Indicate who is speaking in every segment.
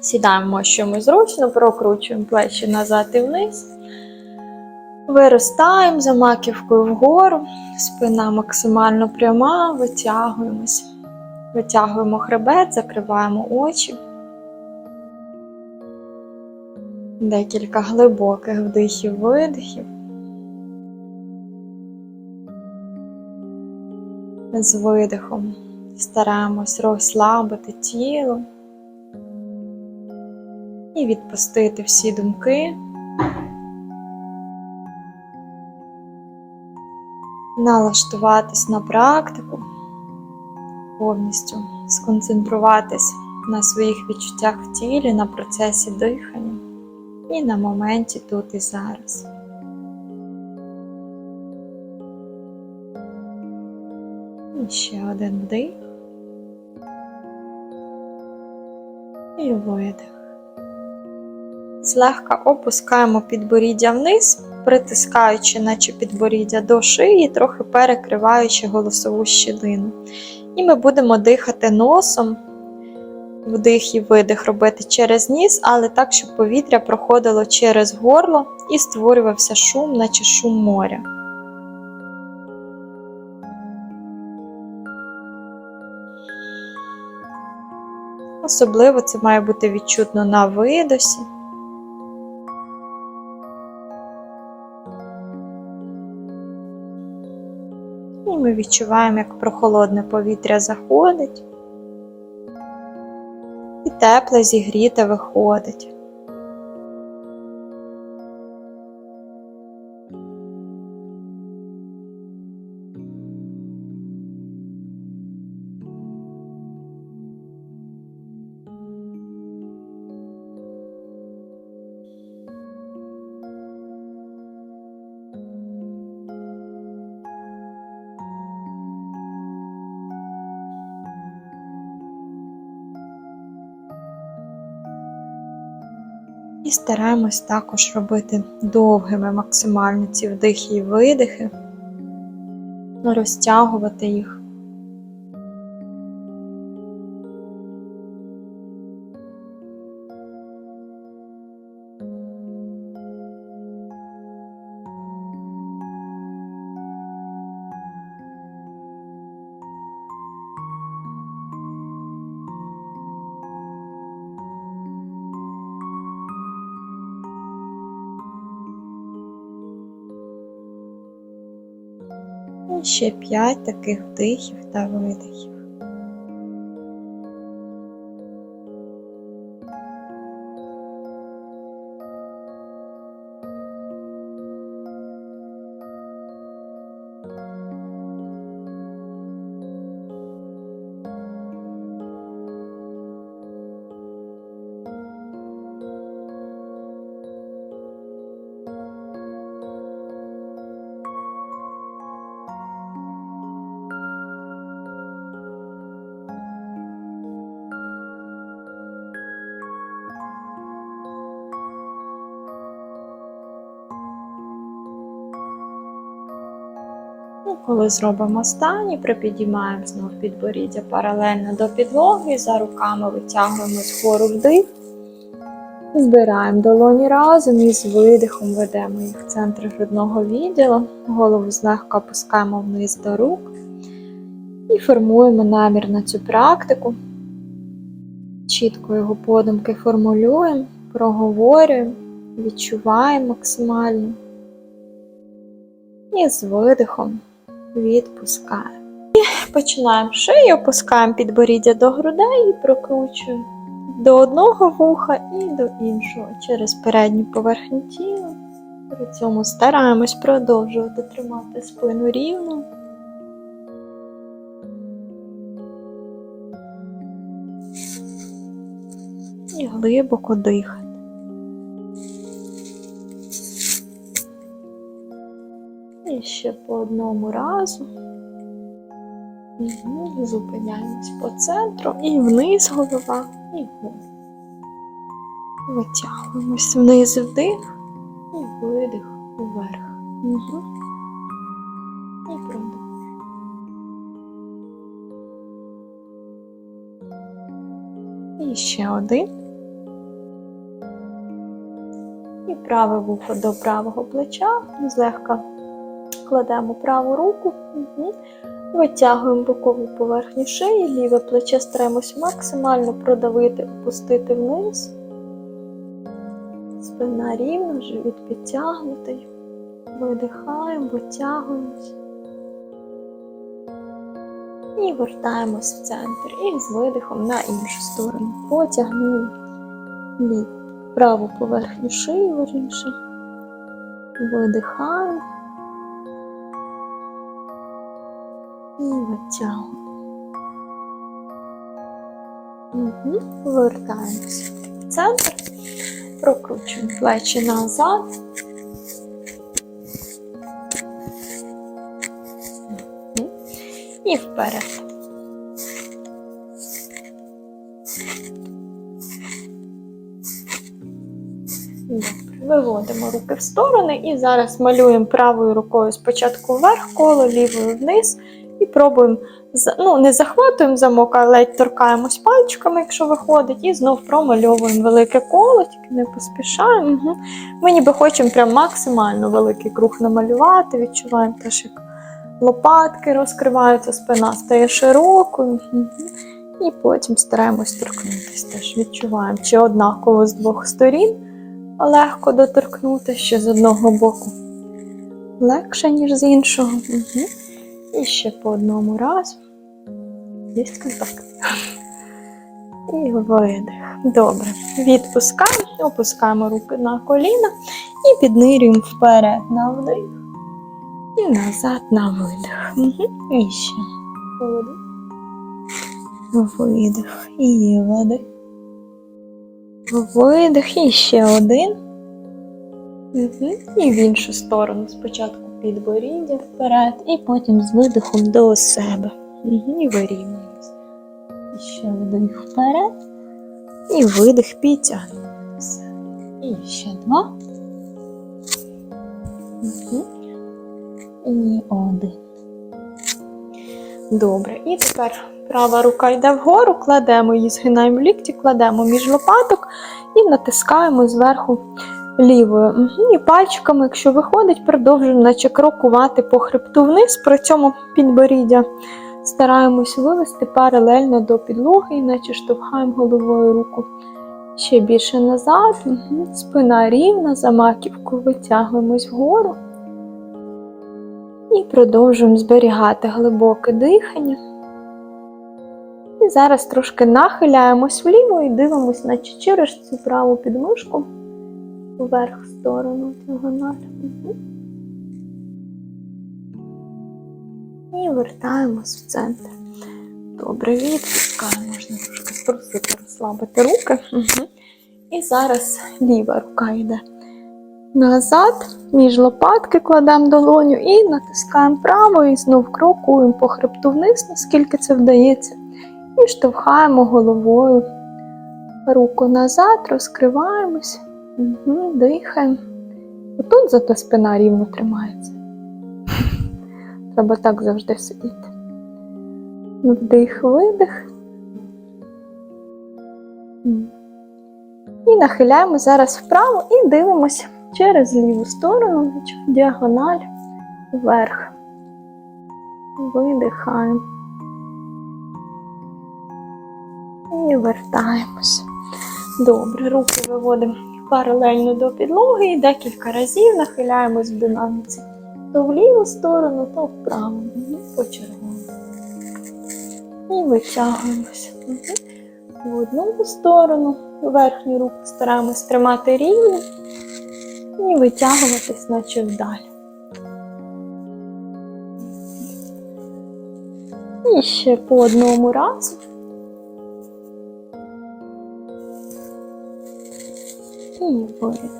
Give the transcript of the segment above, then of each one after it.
Speaker 1: Сідаємо, що ми зручно, прокручуємо плечі назад і вниз. Виростаємо за маківкою вгору, спина максимально пряма, витягуємось. Витягуємо хребет, закриваємо очі. Декілька глибоких вдихів, видихів. З видихом стараємось розслабити тіло і відпустити всі думки. Налаштуватись на практику, повністю сконцентруватись на своїх відчуттях в тілі, на процесі дихання і на моменті тут і зараз. І ще один вдих. І видих. Злегка опускаємо підборіддя вниз, притискаючи, наче підборіддя до шиї, трохи перекриваючи голосову щілину. І ми будемо дихати носом, вдих і видих робити через ніс, але так, щоб повітря проходило через горло і створювався шум, наче шум моря. Особливо це має бути відчутно на видосі. Ми відчуваємо, як прохолодне повітря заходить, і тепле зігріте виходить. І стараємось також робити довгими максимально ці вдихи і видихи, розтягувати їх. Ще п'ять таких вдихів та видихів. Коли зробимо останній, припідіймаємо знов підборіддя паралельно до підлоги, за руками витягуємо згору вдих, збираємо долоні разом і з видихом ведемо їх в центр грудного відділу, голову злегка опускаємо вниз до рук і формуємо намір на цю практику. Чітко його подумки формулюємо, проговорюємо, відчуваємо максимально. І з видихом відпускаємо. І починаємо шию, опускаємо підборіддя до грудей і прокручуємо до одного вуха і до іншого через передню поверхню тіла. При цьому стараємось продовжувати тримати спину рівно. І глибоко дихати. І ще по одному разу. Угу. Зупиняємось по центру і вниз голова, і вгору. Витягуємось вниз вдих і видих вверх. Угу. І продовжуємо. І ще один. І праве вухо до правого плеча, злегка кладемо праву руку, угу. витягуємо бокову поверхню шиї, ліве плече стараємось максимально продавити, опустити вниз. Спина рівна, живіт підтягнутий. Видихаємо, витягуємось. І вертаємось в центр. І з видихом на іншу сторону. Потягнули праву поверхню шиї, верніше. Видихаємо. І витягуємо. Угу. Вертаємось в центр. Прокручуємо плечі назад. Мгм. І вперед. Виводимо руки в сторони і зараз малюємо правою рукою спочатку вверх, коло, лівою вниз. І пробуємо, ну не захватуємо замок, а ледь торкаємось пальчиками, якщо виходить, і знов промальовуємо велике коло, тільки не поспішаємо. Угу. Ми ніби хочемо прям максимально великий круг намалювати, відчуваємо теж, як лопатки розкриваються, спина стає широкою. Угу. І потім стараємось торкнутися. Теж відчуваємо, чи однаково з двох сторін легко доторкнути ще з одного боку. Легше, ніж з іншого. Угу. І ще по одному разу. Є контакт. І видих. Добре. Відпускаємо, опускаємо руки на коліна і піднирюємо вперед на вдих. І назад на видих. І ще. Видих. Видих. І видих. Видих. І ще один. І в іншу сторону. Спочатку підборіддя вперед, і потім з видихом до себе. І вирівнюємося. Ще вдих вперед. І видих підтягнемо до себе. І ще два. І один. Добре. І тепер права рука йде вгору, кладемо її, згинаємо лікті, кладемо між лопаток і натискаємо зверху лівою. І пальчиками, якщо виходить, продовжуємо наче крокувати по хребту вниз. При цьому підборіддя стараємось вивести паралельно до підлоги, іначе штовхаємо головою руку ще більше назад. Спина рівна, за маківку витягуємось вгору. І продовжуємо зберігати глибоке дихання. І зараз трошки нахиляємось вліво і дивимось, наче через цю праву підмишку вверх сторону діагональ. Угу. І вертаємось в центр. Добре, відпускаємо, можна трошки струсити, розслабити руки. І зараз ліва рука йде назад, між лопатки кладемо долоню і натискаємо правою, і знов крокуємо по хребту вниз, наскільки це вдається. І штовхаємо головою руку назад, розкриваємось. Угу, дихаємо. Отут зато спина рівно тримається. Треба так завжди сидіти. Вдих, видих. І нахиляємо зараз вправо і дивимося через ліву сторону, діагональ вверх. Видихаємо. І вертаємось. Добре, руки виводимо паралельно до підлоги і декілька разів нахиляємось в динаміці. То в ліву сторону, то в праву. По червону. І витягуємося. В одну сторону. Верхню руку стараємось тримати рівно і витягуватись, наче вдаль. І ще по одному разу. І видих.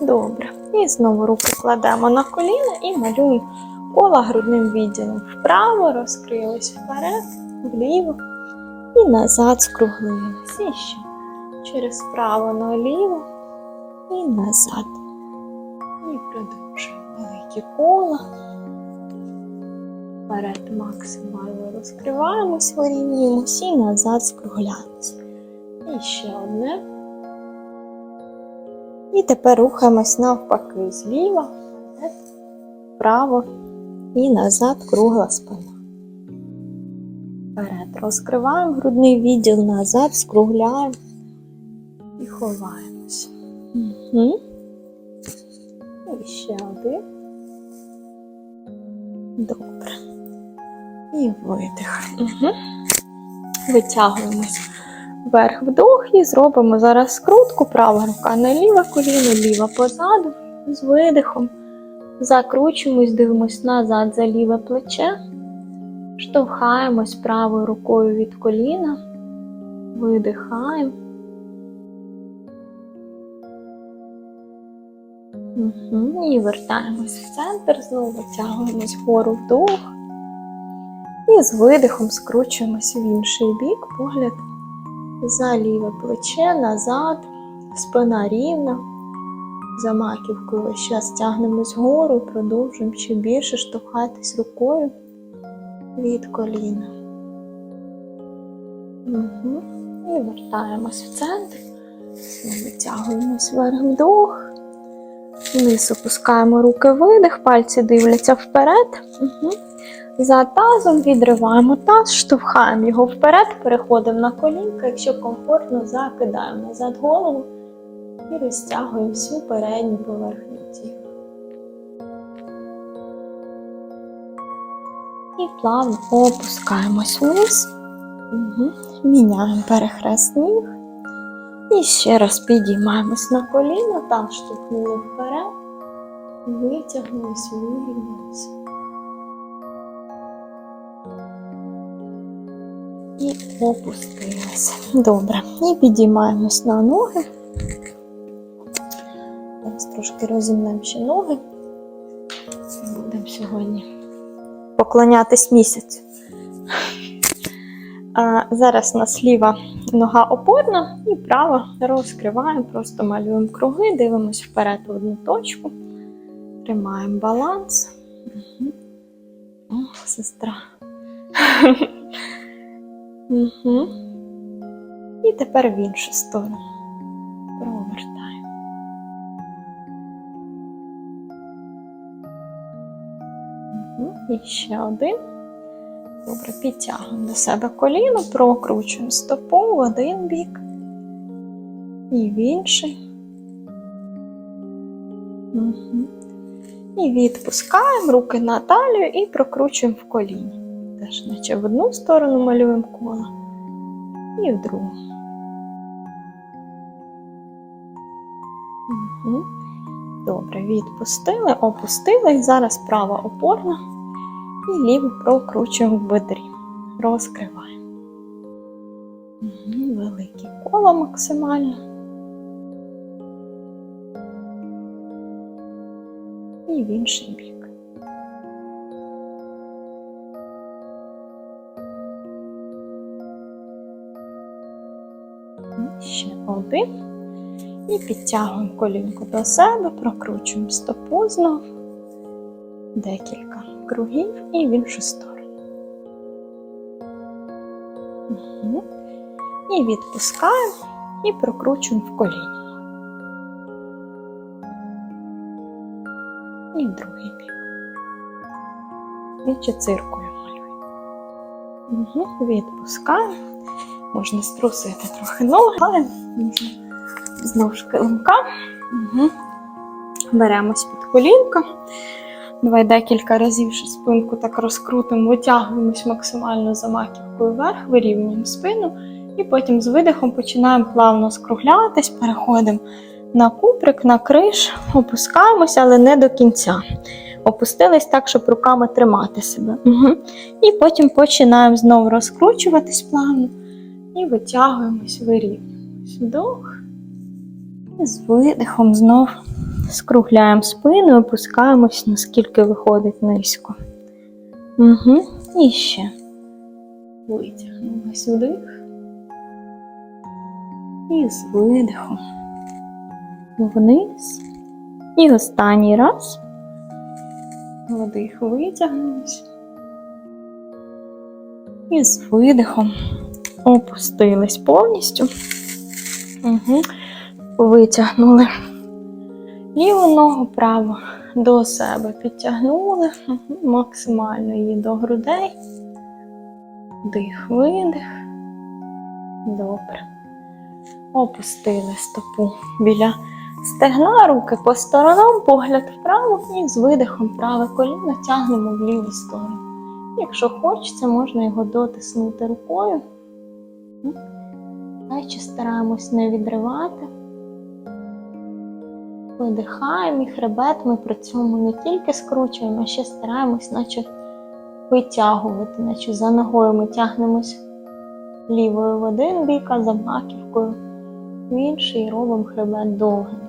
Speaker 1: Добре. І знову руки кладемо на коліна і малюємо коло грудним відділом. Вправо розкрились вперед, вліво і назад скруглились. І ще через вправо наліво і назад. І продовжуємо великі кола. Вперед максимально розкриваємось, вирівнюємось і назад скругляємось. І ще одне. І тепер рухаємось навпаки зліва, вправо і назад кругла спина. Вперед розкриваємо грудний відділ, назад скругляємо і ховаємось. Угу. І ще один. Добре. І видих. Угу. Витягуємось вверх вдох і зробимо зараз скрутку. Права рука на ліве коліно, ліва позаду. З видихом. Закручуємось, дивимось назад за ліве плече. Штовхаємось правою рукою від коліна. Видихаємо. Угу. І вертаємось в центр, знову витягуємось вгору вдох. І з видихом скручуємось в інший бік, погляд за ліве плече, назад, спина рівна. За маківкою весь час тягнемось вгору, продовжуємо ще більше штовхатись рукою від коліна. Угу. І вертаємось в центр. Витягуємось вверх вдох. Вниз опускаємо руки видих, пальці дивляться вперед. Угу. За тазом відриваємо таз, штовхаємо його вперед, переходимо на колінка, якщо комфортно, закидаємо назад голову і розтягуємо всю передню поверхню тіла. І плавно опускаємось вниз. Угу. Міняємо перехрест ніг. І ще раз підіймаємось на коліна, там штовхнули вперед, витягнулись, вирівнялися. Опустилися. Добре. І підіймаємось на ноги. Зараз трошки розімнемо ще ноги. Будемо сьогодні поклонятись місяцю. А, зараз у нас ліва нога опорна і права розкриваємо, просто малюємо круги, дивимося вперед в одну точку, тримаємо баланс. Угу. О, сестра. Угу. І тепер в іншу сторону. Провертаємо. Угу. І ще один. Добре, підтягуємо до себе коліно, прокручуємо стопу в один бік і в інший. Угу. І відпускаємо руки на талію і прокручуємо в коліні. Теж наче в одну сторону малюємо коло і в другу. Угу. Добре, відпустили, опустили, зараз права опорна. І ліву прокручуємо в бедрі. Розкриваємо. Угу, велике коло максимально. І в інший бік. Ще один. І підтягуємо колінку до себе, прокручуємо стопу знов. Декілька кругів і в іншу сторону. І відпускаємо і прокручуємо в коліні. І другий бік. І ще циркою малюємо. Відпускаємо. Можна струсити трохи ноги, але можна знову ж килимка. Угу. Беремось під колінка. Давай декілька разів ще спинку так розкрутимо, витягуємось максимально за маківкою вверх, вирівнюємо спину, і потім з видихом починаємо плавно скруглятись, переходимо на куприк, на криш, опускаємося, але не до кінця. Опустились так, щоб руками тримати себе. Угу. І потім починаємо знову розкручуватись плавно і витягуємось, вирівнюємось. Вдох. І з видихом знов скругляємо спину, опускаємось, наскільки виходить низько. Угу. І ще. Витягнулись вдих. І з видихом. Вниз. І останній раз. Вдих, витягнулись. І з видихом опустились повністю. Угу. Витягнули Ліву ногу праву до себе підтягнули, Мгм. максимально її до грудей. Дих, видих. Добре. Опустили стопу біля стегна, руки по сторонам, погляд вправо і з видихом праве коліно тягнемо в ліву сторону. Якщо хочеться, можна його дотиснути рукою. Плечі стараємось не відривати. Видихаємо і хребет ми при цьому не тільки скручуємо, а ще стараємось, наче витягувати, наче за ногою ми тягнемось лівою в один бік, а за маківкою в інший і робимо хребет довгим.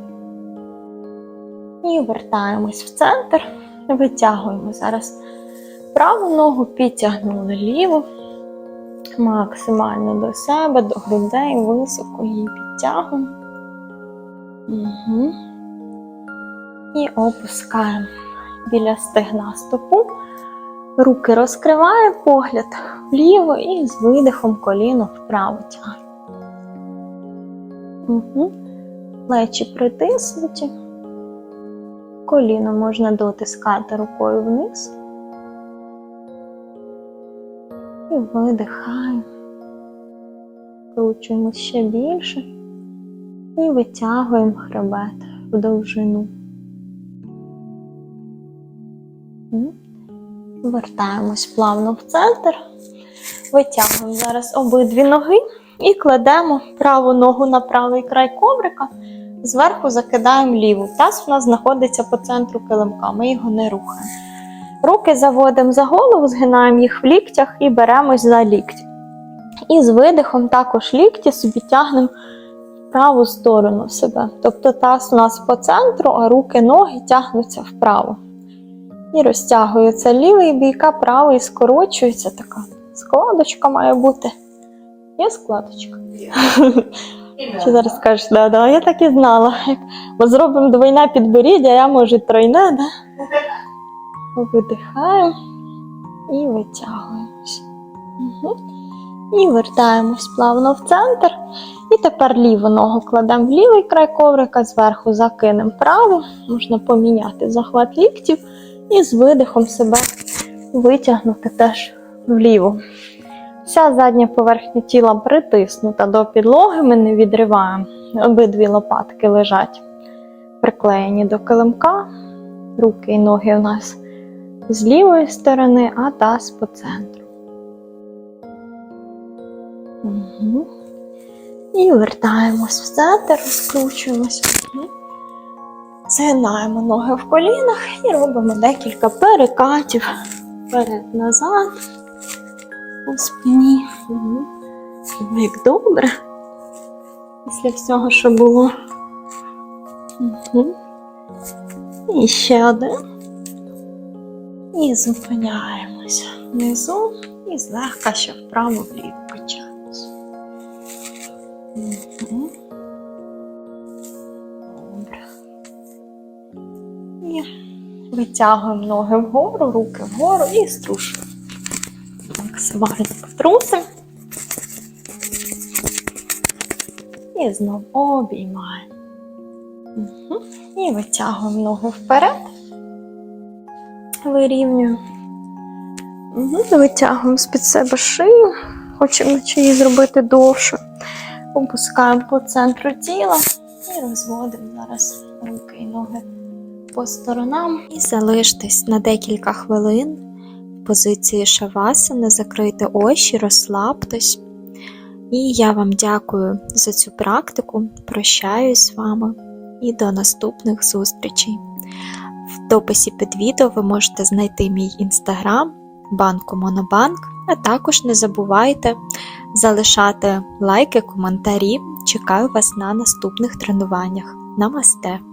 Speaker 1: І вертаємось в центр, витягуємо зараз праву ногу, підтягнули ліву, максимально до себе, до грудей, високо її підтягуємо. Угу. І опускаємо біля стегна стопу. Руки розкриває погляд вліво і з видихом коліно вправо тягне. Угу. Плечі притиснуті. Коліно можна дотискати рукою вниз. І видихаємо. Кручуємо ще більше і витягуємо хребет в довжину. Вертаємось плавно в центр. Витягуємо зараз обидві ноги і кладемо праву ногу на правий край коврика. Зверху закидаємо ліву. Таз у нас знаходиться по центру килимка, ми його не рухаємо. Руки заводимо за голову, згинаємо їх в ліктях і беремось за лікті. І з видихом також лікті собі тягнемо в праву сторону себе. Тобто таз у нас по центру, а руки, ноги тягнуться вправо. І розтягується лівий бік, а правий скорочується така. Складочка має бути. Є складочка. Чи зараз скажеш, да, да, я так і знала. Ми зробимо двойне підборіддя, я може тройне, да? Видихаємо і витягуємось. Угу. І вертаємось плавно в центр. І тепер ліву ногу кладемо в лівий край коврика, зверху закинемо праву. Можна поміняти захват ліктів і з видихом себе витягнути теж вліво. Вся задня поверхня тіла притиснута до підлоги, ми не відриваємо. Обидві лопатки лежать приклеєні до килимка. Руки і ноги у нас з лівої сторони, а таз по центру. Угу. І вертаємось в центр, розкручуємося. Угу. Згинаємо ноги в колінах і робимо декілька перекатів вперед-назад у спині. Угу. Як добре. Після всього, що було. Угу. І ще один. І зупиняємося внизу і злегка ще вправо-вліво качаємося. Добре. І витягуємо ноги вгору, руки вгору і струшуємо. Максимально потрусимо. І знову обіймаємо. Угу. І витягуємо ноги вперед. Вирівнюємо. Угу. Витягуємо з-під себе шию. Хочемо її зробити довше. Опускаємо по центру тіла і розводимо зараз руки і ноги по сторонам. І залиштесь на декілька хвилин в позиції шавасани, закрийте очі, розслабтесь. І я вам дякую за цю практику. Прощаюсь з вами і до наступних зустрічей. В дописі під відео ви можете знайти мій інстаграм, банку Монобанк, а також не забувайте залишати лайки, коментарі. Чекаю вас на наступних тренуваннях. Намасте!